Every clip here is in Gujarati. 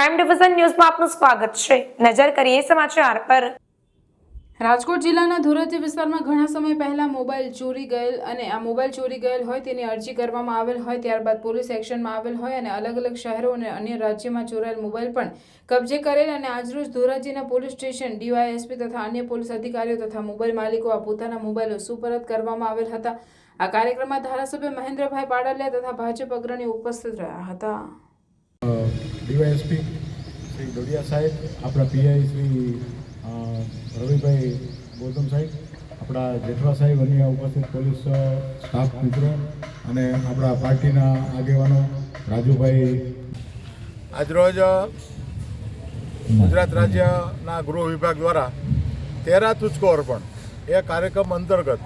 ક્રાઇમ ડિવિઝન ન્યૂઝમાં આપનું સ્વાગત છે. નજર કરીએ સમાચાર પર. રાજકોટ જિલ્લાના ધોરાજી વિસ્તારમાં ઘણા સમય પહેલા મોબાઈલ ચોરી ગયેલ અને આ મોબાઈલ ચોરી ગયેલ હોય તેની અરજી કરવામાં આવેલ હોય ત્યારબાદ પોલીસ એક્શનમાં આવેલ હોય અને અલગ અલગ શહેરો અને અન્ય રાજ્યમાં ચોરાયેલ મોબાઈલ પણ કબજે કરેલ અને આજરોજ ધોરાજીના પોલીસ સ્ટેશન ડીવાયએસપી તથા અન્ય પોલીસ અધિકારીઓ તથા મોબાઈલ માલિકો આ પોતાના મોબાઈલો સુપરત કરવામાં આવેલ હતા. આ કાર્યક્રમમાં ધારાસભ્ય મહેન્દ્રભાઈ પાડલિયા તથા ભાજપ અગ્રણી ઉપસ્થિત રહ્યા હતા. ડીવાયએસપી શ્રી ડોડિયા સાહેબ, આપણા પીઆઈ શ્રી રવિભાઈ ગૌતમ સાહેબ, આપણા જેઠવા સાહેબ અન્ય ઉપસ્થિત પોલીસ સ્ટાફ મિત્રો અને આપણા પાર્ટીના આગેવાનો રાજુભાઈ. આજરોજ ગુજરાત રાજ્યના ગૃહ વિભાગ દ્વારા તેરા તુચકો અર્પણ, એ કાર્યક્રમ અંતર્ગત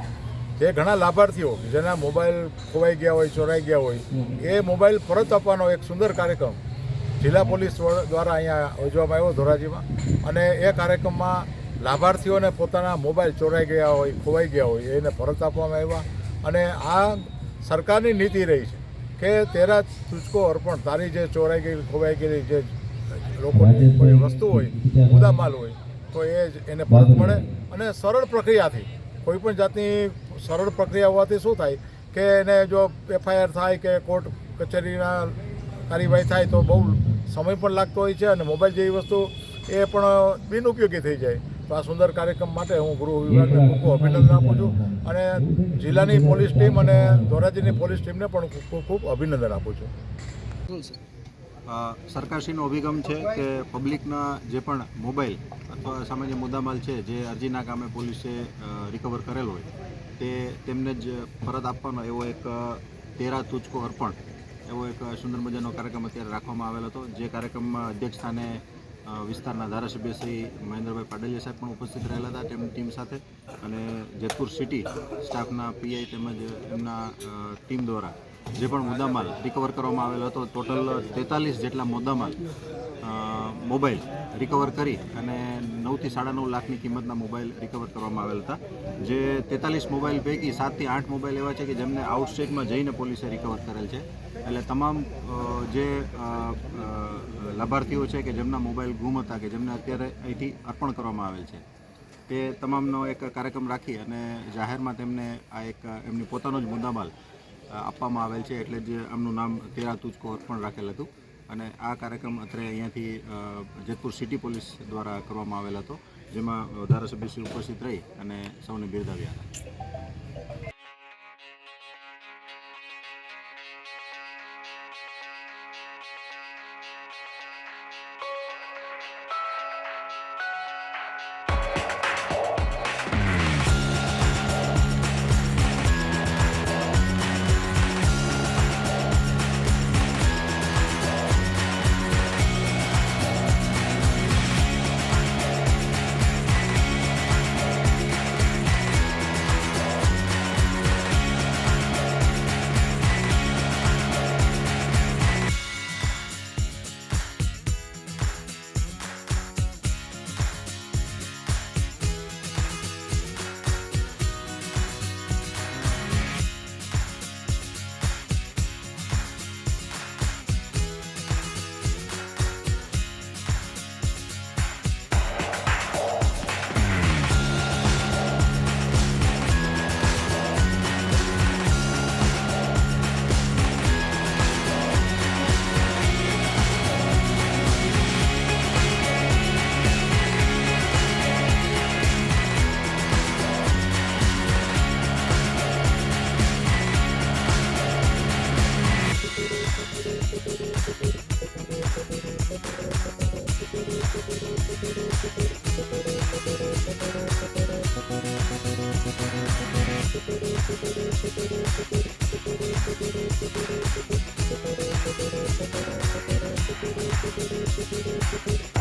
જે ઘણા લાભાર્થીઓ જેના મોબાઈલ ખોવાઈ ગયા હોય, ચોરાઈ ગયા હોય, એ મોબાઈલ પરત આપવાનો એક સુંદર કાર્યક્રમ જિલ્લા પોલીસ દ્વારા અહીંયા યોજવામાં આવ્યો ધોરાજીમાં. અને એ કાર્યક્રમમાં લાભાર્થીઓને પોતાના મોબાઈલ ચોરાઈ ગયા હોય ખોવાઈ ગયા હોય એને પરત આપવામાં આવ્યા. અને આ સરકારની નીતિ રહી છે કે તેરા તુચકો અર્પણ તારી જે ચોરાઈ ગઈ ખોવાઈ ગયેલી જે લોકોની કોઈ વસ્તુ હોય મુદ્દામાલ હોય તો એ જ એને પરત મળે. અને સરળ પ્રક્રિયાથી કોઈ પણ જાતની સરળ પ્રક્રિયા હોવાથી શું થાય કે એને જો એફઆઈઆર થાય કે કોર્ટ કચેરીના કાર્યવાહી થાય તો બહુ સમય પણ લાગતો હોય છે અને મોબાઈલ જેવી વસ્તુ એ પણ બિનઉપયોગી થઈ જાય. તો આ સુંદર કાર્યક્રમ માટે હું ગૃહ વિભાગને ખૂબ ખૂબ અભિનંદન આપું છું અને જિલ્લાની પોલીસ ટીમ અને ધોરાજીની પોલીસ ટીમને પણ ખૂબ ખૂબ અભિનંદન આપું છું. સરકારશ્રીનો અભિગમ છે કે પબ્લિકના જે પણ મોબાઈલ અથવા સામાન્ય મુદ્દામાલ છે, જે અરજીના કામે પોલીસે રિકવર કરેલ હોય, તે તેમને જ પરત આપવાનો એવો એક તેરા તુચકો અર્પણ એવો એક સુંદર મજાનો કાર્યક્રમ અત્યારે રાખવામાં આવેલો હતો, જે કાર્યક્રમમાં અધ્યક્ષ સ્થાને વિસ્તારના ધારાસભ્ય શ્રી મહેન્દ્રભાઈ પાડલિયા સાહેબ પણ ઉપસ્થિત રહેલા હતા, તેમની ટીમ સાથે. અને જેતપુર સિટી સ્ટાફના પીઆઈ તેમજ એમના ટીમ દ્વારા જે પણ મુદ્દામાલ રિકવર કરવામાં આવેલો હતો ટોટલ તેતાલીસ જેટલા મુદ્દામાલ મોબાઈલ રિકવર કરી અને નવથી સાડા નવ લાખની કિંમતના મોબાઈલ રિકવર કરવામાં આવેલ હતા. જે તેતાલીસ મોબાઈલ પૈકી સાતથી આઠ મોબાઈલ એવા છે કે જેમને આઉટસ્ટેટમાં જઈને પોલીસે રિકવર કરેલ છે. એટલે તમામ જે લાભાર્થીઓ છે કે જેમના મોબાઈલ ગુમ હતા કે જેમને અત્યારે અહીંથી અર્પણ કરવામાં આવેલ છે, તે તમામનો એક કાર્યક્રમ રાખી અને જાહેરમાં તેમને આ એક, એમની પોતાનો જ મુદ્દામાલ આપવામાં આવેલ છે એટલે જ આમનું નામ તેરા તુચકો અર્પણ રાખેલ હતું. અને આ કાર્યક્રમ અત્યારે અહીંયાથી જેતપુર સિટી પોલીસ દ્વારા કરવામાં આવેલ હતો, જેમાં ધારાસભ્યશ્રી ઉપસ્થિત રહી અને સૌને બિરદાવ્યા હતા. Thank you.